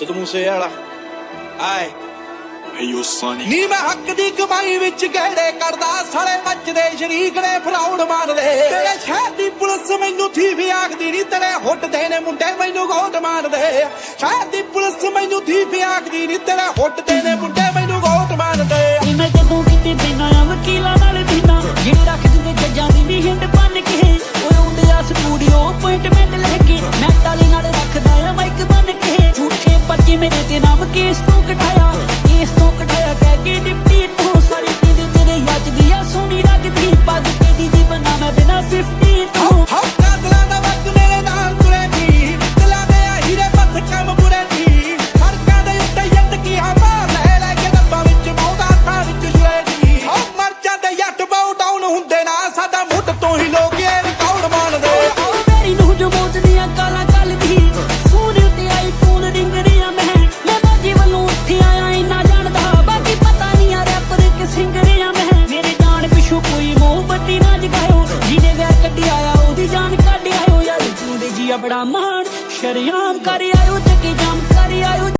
ਸਿੱਧੂ ਮੂਸੇ ਵਾਲਾ ਆਏ। Ayo Sonny. ਨੀ ਮੈਂ ਹੱਕ ਦੀ ਕਮਾਈ ਵਿੱਚ ਗਹਿੜੇ ਕਰਦਾ ਸਾਲੇ ਵੱਜਦੇ ਸ਼ਰੀਕ ਨੇ ਫਰਾਉਡ ਮਾਰਦੇ ਤੇਰੇ ਸ਼ਹਿਰ ਦੀ ਪੁਲਿਸ ਮੈਨੂੰ ਥੀ ਵੀ ਆਖਦੀ ਨਹੀਂ ਤੇਰੇ ਹੁੱਟ ਦੇ ਨੇ ਮੁੰਡੇ ਮੈਨੂੰ ਗੋਟ ਮਾਰਦੇ ਸ਼ਹਿਰ ਦੀ ਪੁਲਿਸ ਮੈਨੂੰ ਥੀ ਵੀ ਆਖਦੀ ਨਹੀਂ ਤੇਰੇ ਹੁੱਟ ਦੇ ਨੇ ਮੁੰਡੇ ਮੈਨੂੰ ਗੋਟ ਮਾਰਦੇ ਨੀ ਮੈਂ ਜਦੋਂ ਕਿਤੇ ਬਿਨਾਂ ਆ ਵਕੀਲਾਂ ਨਾਲ ਬਿਨਾਂ। ਜਿਹੜੇ ਰੱਖ ਦਿੰਦੇ ਜੱਜਾਂ ਦੀ ਵੀ ਹਿੰਡ ਬਣ ਕੇ। ਓਏ ਆਉਂਦੇ ਆ ਸਟੂਡੀਓ ਅਪਾਇੰਟਮੈਂਟ ਲੈ ਕੇ। ਮੈਂ ਤਾਲੀ ਝੂਠੇ ਮੇਰੇ ਤੇ ਨਾਮ ਕੇਸ ਤੋਂ ਕਟਾਇਆ? ਕੇਸ ਤੋਂ ਕਟਾਇਆ ਕਹਿ ਕੇ ਡਿਪਟੀ ਤੋਂ ਸਾਰੀ ਪੀਂਦੀ ਤੇਰੇ ਯੱਜ ਦੀ ਆ, ਸੋਹਣੀ ਲੱਗਦੀ ਪੱਗ ਤੇਰੀ ਦੀ ਬਣਾ ਮੈਂ ਬਿਨਾਂ 50 ਵੈਰ ਬੜਾ ਮਾਣ ਸ਼ਰਿਆਮ ਕਰ ਆਇਓ